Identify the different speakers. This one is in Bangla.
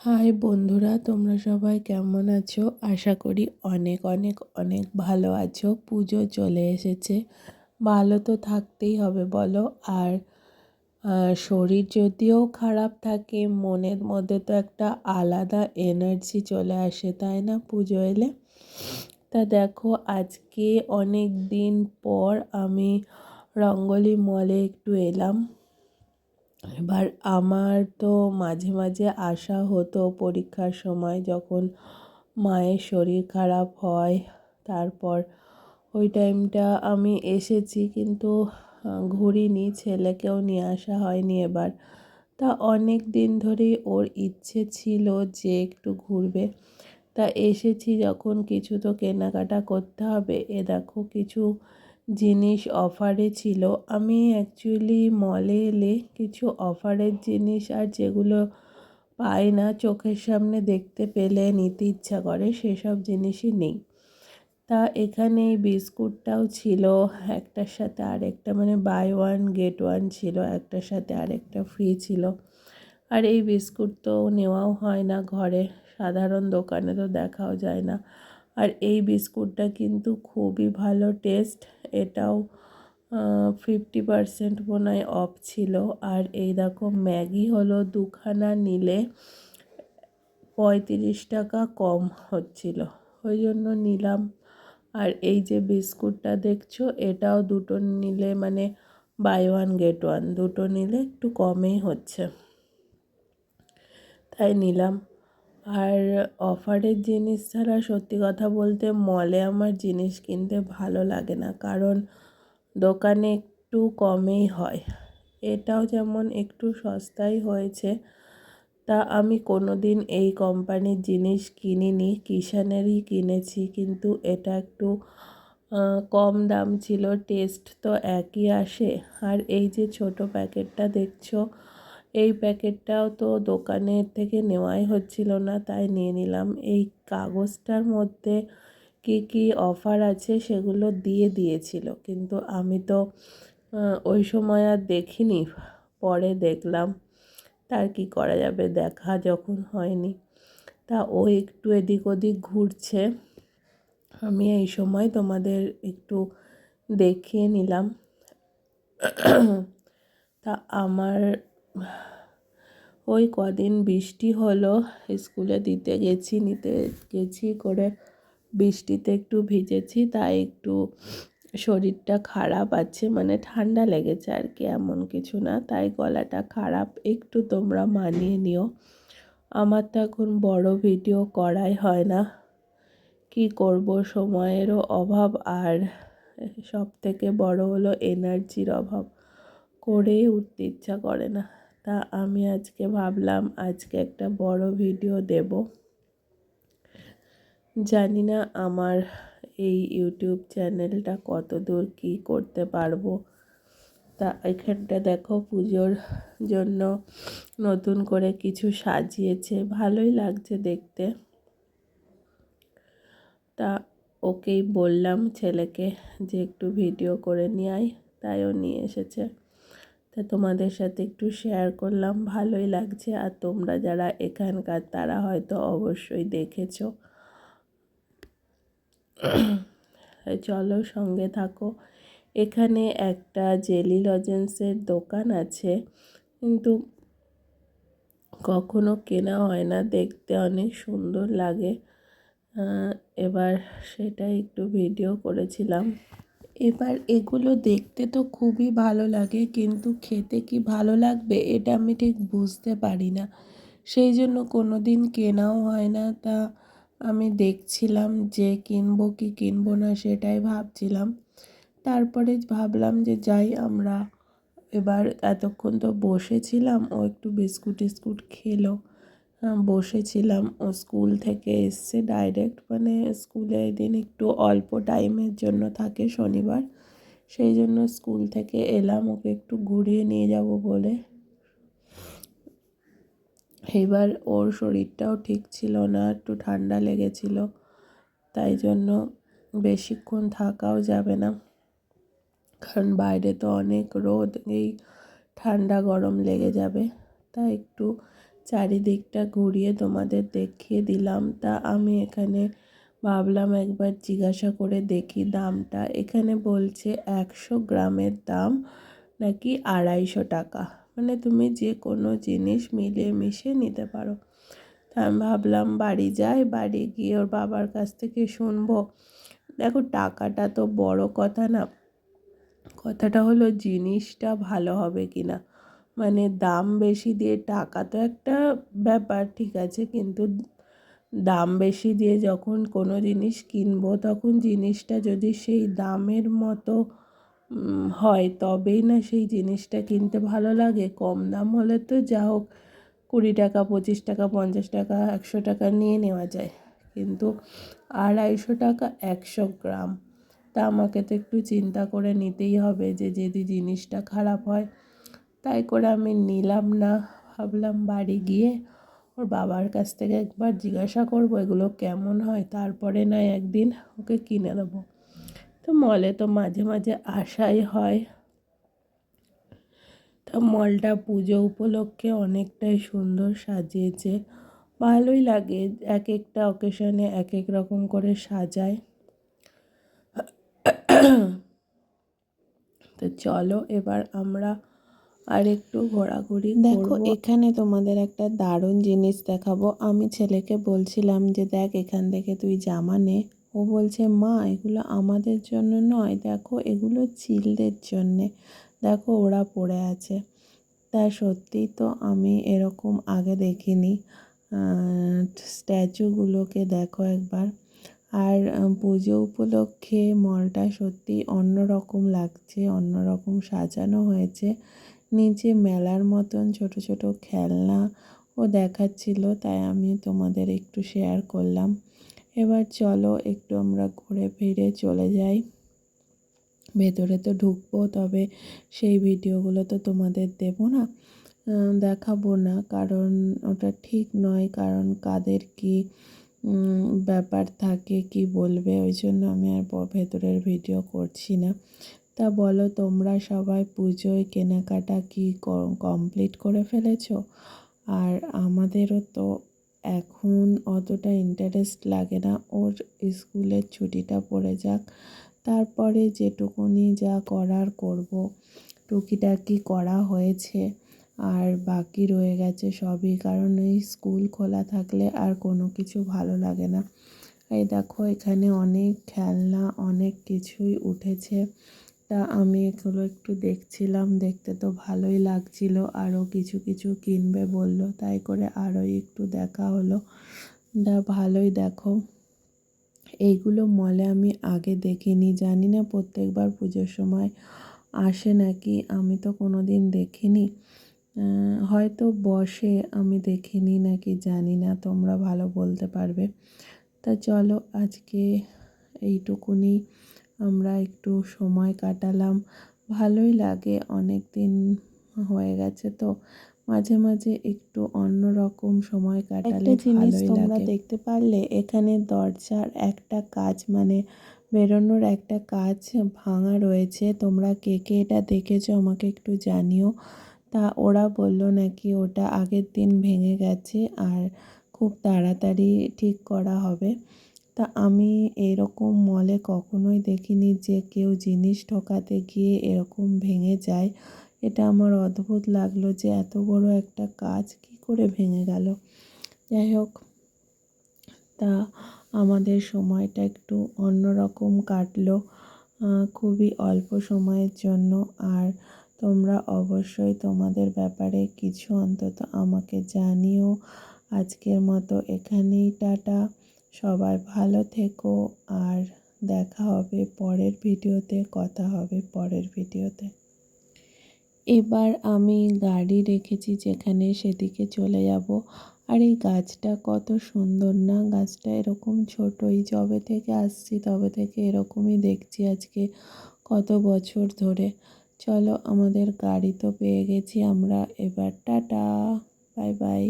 Speaker 1: হাই বন্ধুরা, তোমরা সবাই কেমন আছো? আশা করি অনেক অনেক অনেক ভালো আছো। পুজো চলে এসেছে। ভালো তো থাকতেই হবে, বলো। আর শরীর যদিও খারাপ থাকে, মনের মধ্যে তো একটা আলাদা এনার্জি চলে আসে, তাই না পুজো এলে? তা দেখো, আজকে অনেক দিন পর আমি রঙ্গলি মলে একটু এলাম। এবার আমার তো মাঝে মাঝে আসা হতো পরীক্ষার সময় যখন মায়ের শরীর খারাপ হয়, তারপর ওই টাইমটা আমি এসেছি কিন্তু ঘুরিনি, ছেলেকেও নিয়ে আসা হয়নি এবার। তা অনেক দিন ধরেই ওর ইচ্ছে ছিল যে একটু ঘুরবে। তা এসেছি যখন কিছু তো কেনাকাটা করতে হবে। এ দেখো কিছু জিনিস অফারে ছিল। আমি অ্যাকচুয়ালি মলে এলে কিছু অফারের জিনিস আর যেগুলো পাই না, চোখের সামনে দেখতে পেলে নিতে ইচ্ছা করে, সেসব জিনিসই নেই। তা এখানে এই বিস্কুটটাও ছিল, একটার সাথে আরেকটা মানে বাই ওয়ান গেট ওয়ান ছিল, একটার সাথে আরেকটা ফ্রি ছিল। আর এই বিস্কুট তো নেওয়াও হয় না ঘরে, সাধারণ দোকানে তো দেখাও যায় না। আর এই বিস্কুটটা কিন্তু খুবই ভালো টেস্ট এটাও ফিফটি পারসেন্ট মনে হয় অফ ছিল। আর এই দেখো, ম্যাগি হলো দুখানা নিলে পঁয়ত্রিশ টাকা কম হচ্ছিল। ওই জন্য নিলাম। আর এই যে বিস্কুটটা দেখছ, এটাও দুটো নিলে মানে বাই ওয়ান গেট ওয়ান দুটো নিলে একটু কমেই হচ্ছে। তাই নিলাম। আর অফারের জিনিস ছাড়া সত্যি কথা বলতে মলে আমার জিনিস কিনতে ভালো লাগে না। কারণ দোকানে একটু কমেই হয়। এটাও যেমন একটু সস্তাই হয়েছে, তা আমি কোনো দিন এই কোম্পানির জিনিস কিনিনি, কিষানেরই কিনেছি, কিন্তু এটা একটু কম দাম ছিল টেস্ট তো একই আসে। আর এই যে ছোট প্যাকেটটা দেখছ এই প্যাকেটটাও তো দোকানের থেকে নেওয়াই হচ্ছিল না, তাই নিয়ে নিলাম। এই কাগজটার মধ্যে কি কি অফার আছে সেগুলো দিয়ে দিয়েছিল, কিন্তু আমি তো ওই সময় আর দেখিনি, পরে দেখলাম। তার কি করা যাবে দেখা যখন হয়নি। তা ও একটু এদিক ওদিক ঘুরছে। আমি এই সময় তোমাদের একটু দেখিয়ে নিলাম। তা আমার ওই কদিন বৃষ্টি হলো, স্কুলে দিতে গেছি, নিতে গেছি করে বৃষ্টিতে একটু ভিজেছি, তাই একটু শরীরটা খারাপ আছে মানে ঠান্ডা লেগেছে আর কি, এমন কিছু না, তাই গলাটা খারাপ, একটু তোমরা মানিয়ে নিও। আমার তো এখন বড় ভিডিও করাই হয় না, কি করব সময়েরও অভাব আর সব থেকে বড় হলো এনার্জির অভাব, করেই উঠতে ইচ্ছা করে না। তা আমি আজকে ভাবলাম আজকে একটা বড় ভিডিও দেব। জানি না আমার এই ইউটিউব চ্যানেলটা কত দূর কী করতে পারব। তা এখানটা দেখো পুজোর জন্য নতুন করে কিছু সাজিয়েছে, ভালোই লাগছে দেখতে। তা ওকেই বললাম ছেলেকে যে একটু ভিডিও করে নিয়ে তাইও নিয়ে এসেছে। তা তোমাদের সাথে একটু শেয়ার করলাম, ভালোই লাগছে। আর তোমরা যারা এখানকার, তারা হয়তো অবশ্যই দেখেছ। চলো সঙ্গে থাকো। এখানে একটা জেলি লজেন্সের দোকান আছে, কিন্তু কখনো কেনা হয় না, দেখতে অনেক সুন্দর লাগে। এবার সেটা একটু ভিডিও করেছিলাম। এবার এগুলো দেখতে তো খুবই ভালো লাগে, কিন্তু খেতে কি ভালো লাগবে এটা আমি ঠিক বুঝতে পারি না। সেই জন্য কোনো দিন কেনাও হয় না, তা আমি দেখছিলাম যে কিনবো কি কিনবো না সেটাই ভাবছিলাম। তারপরে ভাবলাম যে যাই আমরা এবার এতক্ষণ তো বসেছিলাম, ও একটু বিস্কুট টিস্কুট খেলো। বসেছিলাম ও স্কুল থেকে এসছে ডাইরেক্ট মানে স্কুলে দিন একটু অল্প টাইমের জন্য থাকে শনিবার। সেই জন্য স্কুল থেকে এলাম, ওকে একটু ঘুরিয়ে নিয়ে যাব বলে। এবার ওর শরীরটাও ঠিক ছিল না, একটু ঠান্ডা লেগেছিল, তাই জন্য বেশিক্ষণ থাকাও যাবে না। কারণ বাইরে তো অনেক রোদ, এই ঠান্ডা গরম লেগে যাবে, তাই একটু
Speaker 2: চারিদিকটা ঘুরিয়ে তোমাদের দেখিয়ে দিলাম। তা আমি এখানে ভাবলাম একবার জিজ্ঞাসা করে দেখি দামটা। এখানে বলছে একশো গ্রামের দাম নাকি আড়াইশো টাকা। মানে তুমি যে কোনো জিনিস মিলিয়ে মিশিয়ে নিতে পারো। তা আমি ভাবলাম বাড়ি যাই, বাড়ি গিয়ে ওর বাবার কাছ থেকে শুনব। দেখো টাকাটা তো বড় কথা না। কথাটা হলো জিনিসটা ভালো হবে কি না মানে দাম বেশি দিয়ে টাকা তো একটা ব্যাপার, ঠিক আছে? কিন্তু দাম বেশি দিয়ে যখন কোনো জিনিস কিনবো, তখন জিনিসটা যদি সেই দামের মতো হয়, তবেই না সেই জিনিসটা কিনতে ভালো লাগে। কম দাম হলে তো যা হোক, কুড়ি টাকা, পঁচিশ টাকা, পঞ্চাশ টাকা, একশো টাকা নিয়ে নেওয়া যায়। কিন্তু আড়াইশো টাকা একশো গ্রাম, তা আমাকে তো একটু চিন্তা করে নিতেই হবে যে যদি জিনিসটা খারাপ হয় তাই করে আমি নিলাম না। ভাবলাম বাড়ি গিয়ে ওর বাবার কাছ থেকে একবার জিজ্ঞাসা করব এগুলো কেমন হয়, তারপরে নয় একদিন ওকে কিনে দেবো। তো মলে তো মাঝে মাঝে আসাই হয়। তা মলটা পুজো উপলক্ষে অনেকটাই সুন্দর সাজিয়েছে। ভালোই লাগে এক একটা অকেশনে এক এক রকম করে সাজায়। তো চলো এবার আমরা আর একটু ঘোরাঘুরি দেখো এখানে তোমাদের একটা দারুণ জিনিস দেখাবো। আমি ছেলেকে বলছিলাম যে দেখ এখান থেকে তুই জামা নে। ও বলছে মা এগুলো আমাদের জন্য নয়। দেখো এগুলো চিলদের জন্যে। দেখো ওরা পড়ে আছে। তা সত্যিই তো আমি এরকম আগে দেখিনি। স্ট্যাচুগুলোকে দেখো একবার। আর পুজো উপলক্ষে মলটা সত্যি অন্যরকম লাগছে অন্যরকম সাজানো হয়েছে। নিচে মেলার মতন ছোট ছোট খেলনা ও দেখাচ্ছিল, তাই আমি তোমাদের একটু শেয়ার করলাম। এবার চলো একটু আমরা ঘুরে ফিরে চলে যাই। ভেতরে তো ঢুকবো, তবে সেই ভিডিওগুলো তো তোমাদের দেবো না দেখাবো না, কারণ ওটা ঠিক নয়, কারণ কাদের কি ব্যাপার থাকে, কি বলবে, ওই জন্য আমি আর ভেতরের ভিডিও করছি না। তা বলো, তোমরা সবাই পুজোয় কেনাকাটা কি কমপ্লিট করে ফেলেছ? আর আমাদেরও তো এখন অতটা ইন্টারেস্ট লাগে না, ওর স্কুলের ছুটিটা পড়ে যাক। তারপরে যেটুকুনি যা করার করব। টুকিটাকি করা হয়েছে, আর বাকি রয়ে গেছে সবই, কারণ এই স্কুল খোলা থাকলে আর কোনো কিছু ভালো লাগে না। এই দেখো, এখানে অনেক খেলনা, অনেক কিছুই উঠেছে। তা আমি এগুলো একটু দেখছিলাম, দেখতে তো ভালোই লাগছিল। আরও কিছু কিছু কিনবে বলল, তাই করে আরও একটু দেখা হলো। দা ভালোই দেখো। এইগুলো মলে আমি আগে দেখিনি। জানি না প্রত্যেকবার পুজোর সময় আসে নাকি, আমি তো কোনো দিন দেখিনি হয়তো বসে আমি দেখিনি নাকি, জানি না, তোমরা ভালো বলতে পারবে। তা চলো আজকে এইটুকুনি। আমরা একটু সময় কাটালাম। ভালোই লাগে অনেক দিন হয়ে গেছে তো। মাঝে মাঝে একটু অন্যরকম সময় কাটালে জিনিস তোমরা দেখতে পারলে এখানে দরজার একটা কাজ মানে বেরোনোর একটা কাজ ভাঙা রয়েছে। তোমরা কে কে এটা দেখেছ আমাকে একটু জানিও। তা ওরা বলল নাকি ওটা আগের দিন ভেঙে গেছে আর খুব তাড়াতাড়ি ঠিক করা হবে। তা আমি এরকম মলে কখনোই দেখিনি যে কেউ জিনিস ঠকাতে গিয়ে এরকম ভেঙে যায়। এটা আমার অদ্ভুত লাগল যে এত বড় একটা কাজ কি করে ভেঙে গেল। যাই হোক, তা আমাদের সময়টা একটু অন্যরকম কাটলো খুবই অল্প সময়ের জন্য। আর তোমরা অবশ্যই তোমাদের ব্যাপারে কিছু অন্তত আমাকে জানিও। আজকের মতো এখানেই, টাটা। সবাই ভালো থেকো আর দেখা হবে পরের ভিডিওতে, কথা হবে পরের ভিডিওতে। এবার আমি গাড়ি রেখেছি যেখানে সেদিকে চলে যাব। আর এই গাছটা কত সুন্দর না, গাছটা এরকম ছোটোই। যবে থেকে আসছি, তবে থেকে এরকমই দেখছি আজকে কত বছর ধরে। চলো, আমাদের গাড়ি তো পেয়ে গেছি আমরা। এবার টাটা, বাই বাই।